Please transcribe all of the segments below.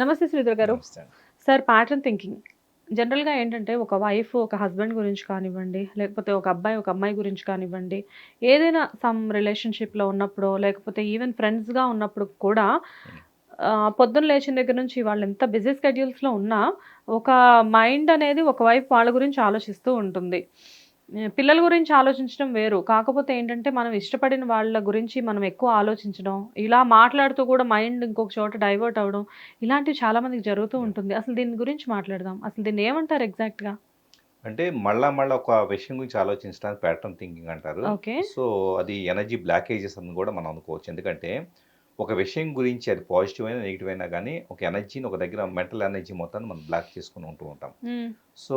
నమస్తే శ్రీధర్ గారు. Sir pattern thinking జనరల్గా ఏంటంటే ఒక వైఫ్ ఒక హస్బెండ్ గురించి కానివ్వండి లేకపోతే ఒక అబ్బాయి ఒక అమ్మాయి గురించి కానివ్వండి ఏదైనా సమ్ రిలేషన్షిప్లో ఉన్నప్పుడు లేకపోతే ఈవెన్ ఫ్రెండ్స్గా ఉన్నప్పుడు కూడా పొద్దున్న లేచిన దగ్గర నుంచి వాళ్ళు ఎంత బిజీ స్కెడ్యూల్స్లో ఉన్నా ఒక మైండ్ అనేది ఒకవైపు వాళ్ళ గురించి ఆలోచిస్తూ ఉంటుంది. పిల్లల గురించి ఆలోచించడం వేరు. కాకపోతే ఏంటంటే మనం ఇష్టపడిన వాళ్ళ గురించి మనం ఎక్కువ ఆలోచించడం ఇలా మాట్లాడుతూ కూడా మైండ్ ఇంకొక చోట డైవర్ట్ అవ్వడం ఇలాంటివి చాలా మందికి జరుగుతూ ఉంటుంది. అసలు దీని గురించి మాట్లాడదాం. అసలు దీన్ని ఏమంటారు ఎగ్జాక్ట్గా అంటే మళ్ళా మళ్ళా ఒక విషయం గురించి ఆలోచించడానికి ప్యాటర్న్ థింకింగ్ అంటారు. ఓకే సో అది ఎనర్జీ బ్లాకేజెస్ అని కూడా మనం అనుకోవచ్చు. ఎందుకంటే ఒక విషయం గురించి అది పాజిటివ్ అయినా నెగిటివ్ అయినా కానీ ఒక ఎనర్జీని ఒక దగ్గర మెంటల్ ఎనర్జీ మొత్తాన్ని మనం బ్లాక్ చేసుకుని ఉంటూ ఉంటాం. So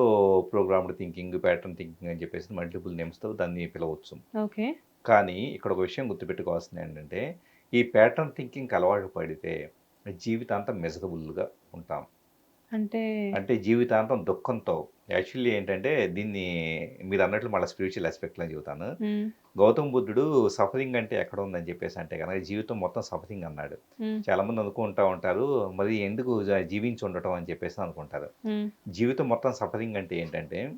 programmed thinking pattern thinking అని చెప్పేసి మల్టిపుల్ నేమ్స్తో దాన్ని పిలవచ్చు. ఓకే. కానీ ఇక్కడ ఒక విషయం గుర్తుపెట్టుకోవాల్సింది ఏంటంటే ఈ ప్యాటర్న్ థింకింగ్ అలవాటు పడితే జీవితాంతం మెజరబుల్గా ఉంటాం. అంటే అంటే జీవితాంతం దుఃఖంతో యాక్చువల్లీ ఏంటంటే దీన్ని మీరు అన్నట్లు మళ్ళీ స్పిరిచువల్ ఆస్పెక్ట్లో చెబుతాను. గౌతమ్ బుద్ధుడు సఫరింగ్ అంటే ఎక్కడ ఉందని చెప్పేసి అంటే కనుక జీవితం మొత్తం సఫరింగ్ అన్నాడు. చాలా మంది అనుకుంటా ఉంటారు మరి ఎందుకు జీవించి ఉండటం అని చెప్పేసి అనుకుంటారు. జీవితం మొత్తం సఫరింగ్ అంటే ఏంటంటే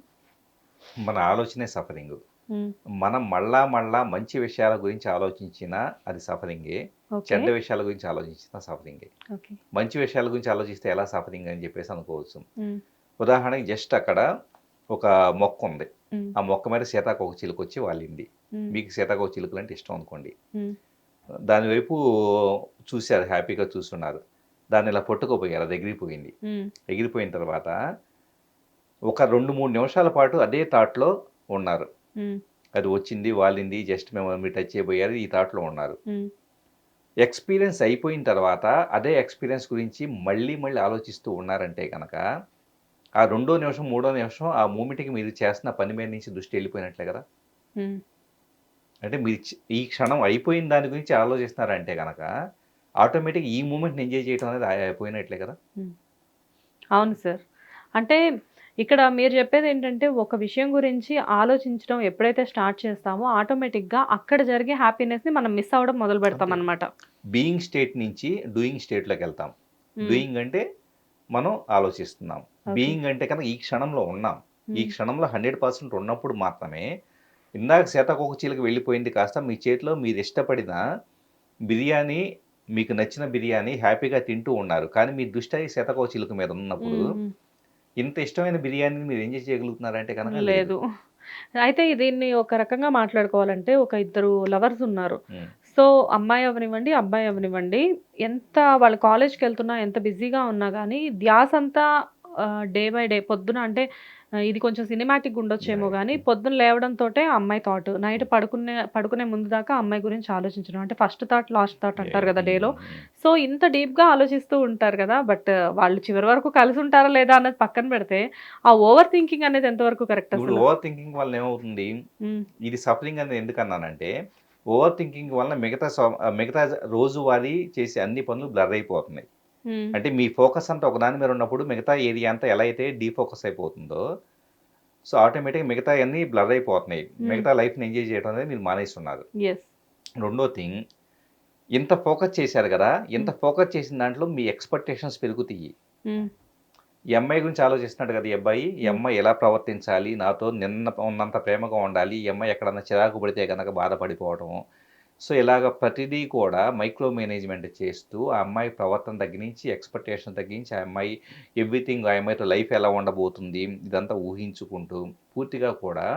మన ఆలోచనే సఫరింగ్. మనం మళ్ళా మళ్ళా మంచి విషయాల గురించి ఆలోచించినా అది సఫరింగే. చెడ్డ విషయాల గురించి ఆలోచించినా సఫరింగే. మంచి విషయాల గురించి ఆలోచిస్తే ఎలా సఫరింగ్ అని చెప్పేసి అనుకోవచ్చు. ఉదాహరణకి జస్ట్ అక్కడ ఒక మొక్క ఉంది. ఆ మొక్క మీద సీతాకోక చిలుక వచ్చి వాలింది మీకు సీతాకోక చిలుకలు అంటే ఇష్టం అనుకోండి. మ్మ్, దాని వైపు చూశారు హ్యాపీగా చూస్తున్నారు. దాన్ని ఇలా పట్టుకోపోయారు అది ఎగిరిపోయింది. ఎగిరిపోయిన తర్వాత ఒక రెండు మూడు నిమిషాల పాటు అదే థాట్లో ఉన్నారు. అది వచ్చింది వాలింది జస్ట్ మేము మీరు టచ్ చేయబోయారు ఈ థాట్లో ఉన్నారు. ఎక్స్పీరియన్స్ అయిపోయిన తర్వాత అదే ఎక్స్పీరియన్స్ గురించి మళ్ళీ మళ్ళీ ఆలోచిస్తూ ఉన్నారంటే కనుక ఆ రెండో నిమిషం మూడో నిమిషం ఆ మూమెంట్కి మీరు చేస్తున్న పని మీద నుంచి దృష్టి వెళ్ళిపోయినట్లే కదా. అంటే మీరు ఈ క్షణం అయిపోయిన దాని గురించి ఆలోచిస్తున్నారంటే కనుక ఆటోమేటిక్ ఈ మూమెంట్ని ఎంజాయ్ చేయడం అనేది అయిపోయినట్లే కదా? అవును సార్. అంటే ఇక్కడ మీరు చెప్పేది ఏంటంటే ఒక విషయం గురించి ఆలోచించడం ఎప్పుడైతే స్టార్ట్ చేస్తామో ఆటోమేటిక్గా అక్కడ జరిగే హ్యాపీనెస్ని మనం మిస్ అవ్వడం మొదలు పెడతాం. అనమాట బీయింగ్ స్టేట్ నుంచి డూయింగ్ స్టేట్లోకి వెళ్తాం. డూయింగ్ అంటే మనం ఆలోచిస్తున్నాం. బీయింగ్ అంటే కనుక ఈ క్షణంలో ఉన్నాం. ఈ క్షణంలో హండ్రెడ్ పర్సెంట్ ఉన్నప్పుడు మాత్రమే ఇందాక సీతాకోక చిలుక వెళ్ళిపోయింది కాస్త మీ చేతిలో మీరు ఇష్టపడిన బిర్యానీ మీకు నచ్చిన బిర్యానీ హ్యాపీగా తింటూ ఉన్నారు. కానీ మీ దృష్టి అది సీతాకోక చిలుక మీద ఉన్నప్పుడు ఇంత ఇష్టమైన బిర్యానీని మీరు ఎంజాయ్ చేయగలుగుతున్నారంటే కనుక లేదు. అయితే దీన్ని ఒక రకంగా మాట్లాడుకోవాలంటే ఒక ఇద్దరు లవర్స్ ఉన్నారు. సో అమ్మాయి అవనివ్వండి అబ్బాయి అవనివ్వండి ఎంత వాళ్ళ కాలేజ్కి వెళ్తున్నా ఎంత బిజీగా ఉన్నా కానీ ధ్యాస అంతా డే బై డే పొద్దున అంటే ఇది కొంచెం సినిమాటిక్ ఉండొచ్చేమో. కానీ పొద్దున లేవడంతో అమ్మాయి థాట్ నైట్ పడుకునే పడుకునే ముందు దాకా అమ్మాయి గురించి ఆలోచించడం. అంటే ఫస్ట్ థాట్ లాస్ట్ థాట్ అంటారు కదా డేలో. సో ఇంత డీప్గా ఆలోచిస్తూ ఉంటారు కదా బట్ వాళ్ళు చివరి వరకు కలిసి ఉంటారా లేదా అన్నది పక్కన పెడితే ఆ ఓవర్ థింకింగ్ అనేది ఎంతవరకు కరెక్ట్ అసలు? ఓవర్ థింకింగ్ వల్ల ఏమవుతుంది? ఇది సఫరింగ్ అనేది ఎందుకన్నానంటే ఓవర్ థింకింగ్ వల్ల మిగతా మిగతా రోజువారీ చేసే అన్ని పనులు బ్లర్ అయిపోతున్నాయి. అంటే మీ ఫోకస్ అంతా ఒక దాని మీద ఉన్నప్పుడు మిగతా ఏరియా అంతా ఎలా అయితే డీఫోకస్ అయిపోతుందో సో ఆటోమేటిక్గా మిగతా అన్ని బ్లర్ అయిపోతున్నాయి. మిగతా లైఫ్ని ఎంజాయ్ చేయడం అనేది మీరు మానేస్తున్నారు. రెండో థింగ్ ఇంత ఫోకస్ చేశారు కదా ఇంత ఫోకస్ చేసిన దాంట్లో మీ ఎక్స్పెక్టేషన్స్ పెరుగుతాయి. ఈ అమ్మాయి గురించి ఆలోచిస్తున్నాడు కదా ఈ అబ్బాయి ఈ అమ్మాయి ఎలా ప్రవర్తించాలి నాతో నిన్న ఉన్నంత ప్రేమగా ఉండాలి ఈ అమ్మాయి ఎక్కడన్నా చిరాకు పడితే కనుక బాధపడిపోవడం సో ఇలాగ ప్రతిదీ కూడా మైక్రో మేనేజ్మెంట్ చేస్తూ ఆ అమ్మాయి ప్రవర్తన తగ్గించి ఎక్స్పెక్టేషన్ తగ్గించి ఆ అమ్మాయి ఎవ్రీథింగ్ ఆ అమ్మాయితో లైఫ్ ఎలా ఉండబోతుంది ఇదంతా ఊహించుకుంటూ పూర్తిగా కూడా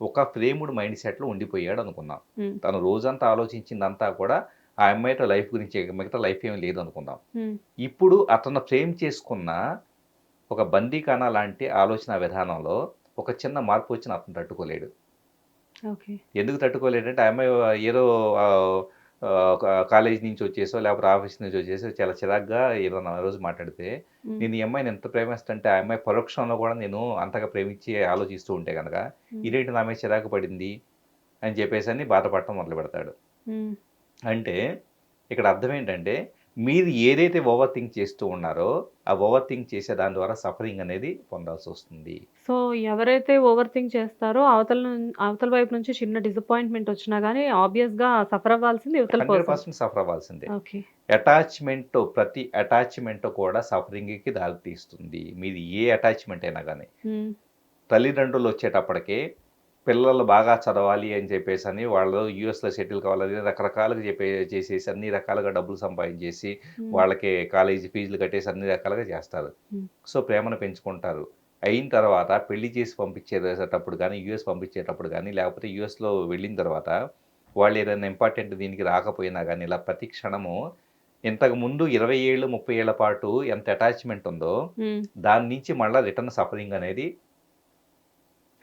ఒక ఫ్రేముడ్ మైండ్ సెట్లో ఉండిపోయాడు అనుకుందాం. తను రోజంతా ఆలోచించిందంతా కూడా ఆ అమ్మాయితో లైఫ్ గురించి మిగతా లైఫ్ ఏమీ లేదు అనుకుందాం. ఇప్పుడు అతను ఫ్రేమ్ చేసుకున్న ఒక బందీకానా లాంటి ఆలోచన విధానంలో ఒక చిన్న మార్పు వచ్చిన అతను తట్టుకోలేడు. ఎందుకు తట్టుకోలేడంటే ఆ అమ్మాయి ఏదో కాలేజ్ నుంచి వచ్చేసో లేకపోతే ఆఫీస్ నుంచి వచ్చేసో చాలా చిరాగ్గా ఏదో నా రోజు మాట్లాడితే నేను ఈ అమ్మాయిని ఎంత ప్రేమిస్తుంటే ఆ అమ్మాయి పరోక్షంలో కూడా నేను అంతగా ప్రేమించి ఆలోచిస్తూ ఉంటే కనుక ఇదేంటి నా మీద చిరాకు పడింది? అని చెప్పేసి అని బాధపడటం మొదలు పెడతాడు అంటే ఇక్కడ అర్థం ఏంటంటే మీరు ఏదైతే ఓవర్ థింక్ చేస్తూ ఉన్నారో ఆ ఓవర్ థింక్ చేసే దాని ద్వారా సఫరింగ్ అనేది పొందాల్సి వస్తుంది. సో ఎవరైతే ఓవర్ థింక్ చేస్తారో అవతల అవతల వైపు నుంచి చిన్న డిసప్పాయింట్మెంట్ వచ్చినా కానీ ఆబ్వియస్గా సఫర్ అవ్వాల్సింది పర్సెంట్ సఫర్ అవ్వాల్సిందే. ఓకే. అటాచ్మెంట్ ప్రతి అటాచ్మెంట్ కూడా సఫరింగ్కి దారితీస్తుంది. మీది ఏ అటాచ్మెంట్ అయినా కానీ తల్లిదండ్రులు వచ్చేటప్పటికే పిల్లలు బాగా చదవాలి అని చెప్పేసి అని వాళ్ళు యూఎస్లో సెటిల్ కావాలని రకరకాలుగా చెప్పే చేసేసి అన్ని రకాలుగా డబ్బులు సంపాదించేసి వాళ్ళకి కాలేజీ ఫీజులు కట్టేసి అన్ని రకాలుగా చేస్తారు. సో ప్రేమను పెంచుకుంటారు. అయిన తర్వాత పెళ్ళి చేసి పంపించేటప్పుడు కానీ యూఎస్ పంపించేటప్పుడు కానీ లేకపోతే యూఎస్లో వెళ్ళిన తర్వాత వాళ్ళు ఏదైనా ఇంపార్టెంట్ దీనికి రాకపోయినా కానీ ఇలా ప్రతి క్షణము ఇంతకు ముందు ఇరవై ఏళ్ళు ముప్పై ఏళ్ళ పాటు ఎంత అటాచ్మెంట్ ఉందో దాని నుంచి మళ్ళీ రిటర్న్ సఫరింగ్ అనేది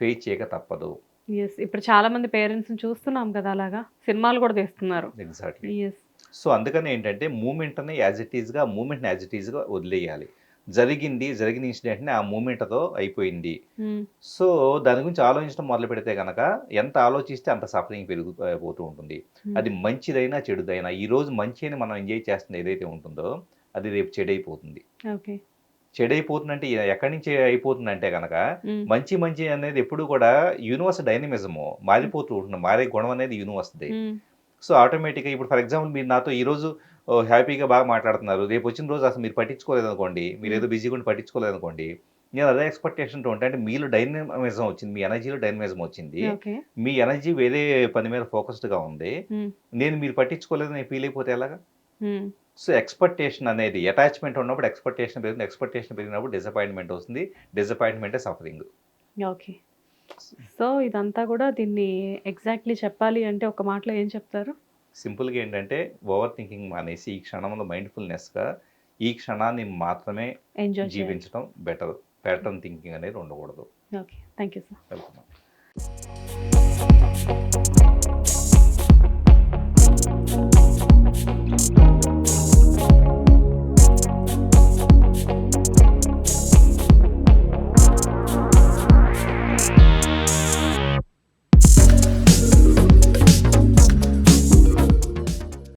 ఫేస్ చేయక తప్పదు. ఎస్ ఇప్పుడు చాలా మంది పేరెంట్స్ చూస్తున్నాం కదా అలాగా. సినిమాలు కూడా తీస్తున్నారు. ఎగ్జాక్ట్లీ ఎస్ సో అందుకని ఏంటంటే మూమెంట్ని యాజ్ ఇట్ ఈస్గా మూమెంట్ని యాజ్ ఇట్ ఈస్గా వదిలేయాలి. జరిగింది జరిగిన ఇన్సిడెంట్ని ఆ మూమెంట్తో అయిపోయింది. సో దాని గురించి ఆలోచించడం మొదలు పెడితే కనుక ఎంత ఆలోచిస్తే అంత సఫరింగ్ పెరుగు పోతూ ఉంటుంది. అది మంచిదైనా చెడుదైనా ఈ రోజు మంచి అని మనం ఎంజాయ్ చేస్తున్న ఏదైతే ఉంటుందో అది రేపు చెడైపోతుంది. ఓకే చెడైపోతుందంటే ఎక్కడి నుంచి అయిపోతుందంటే కనుక మంచి మంచి అనేది ఎప్పుడు కూడా యూనివర్స్ డైనమిజము మారిపోతూ ఉంటుంది మారే గుణం అనేది యూనివర్స్ది సో ఆటోమేటిక్గా ఇప్పుడు ఫర్ ఎగ్జాంపుల్ మీరు నాతో ఈ రోజు హ్యాపీగా బాగా మాట్లాడుతున్నారు. రేపు వచ్చిన రోజు అసలు మీరు పట్టించుకోలేదు అనుకోండి మీరు ఏదో బిజీగా ఉండి పట్టించుకోలేదు అనుకోండి నేను అదే ఎక్స్పెక్టేషన్తో ఉంటా అంటే మీలో డైనమిజం వచ్చింది మీ ఎనర్జీలో డైనమిజం వచ్చింది మీ ఎనర్జీ వేరే పని మీద ఫోకస్డ్గా ఉంది. నేను మీరు పట్టించుకోలేదు నేను ఫీల్ అయిపోతే ఎలాగా? సో ఎక్స్పెక్టేషన్ అనేది అటాచ్మెంట్ ఉన్నప్పుడు ఎక్స్పెక్టేషన్ పెరుగుతుంది ఎక్స్పెక్టేషన్ పెరిగినప్పుడు డిసప్పాయింట్మెంట్ వస్తుంది డిసప్పాయింట్మెంటే సఫరింగ్. ఓకే. సో ఇదంతా కూడా దీన్ని ఎగ్జాక్ట్లీ చెప్పాలి అంటే ఒక మాటలో ఏం చెప్తారు? సింపుల్గా ఏంటంటే ఓవర్ థింకింగ్ మానేసి ఈ క్షణంలో మైండ్ఫుల్నెస్గా ఈ క్షణాన్ని మాత్రమే ఎంజాయ్ జీవించడం బెటర్ ప్యాటర్న్ థింకింగ్ అనేది ఉండకూడదు. ఓకే. Thank you sir. వెళ్తున్నాం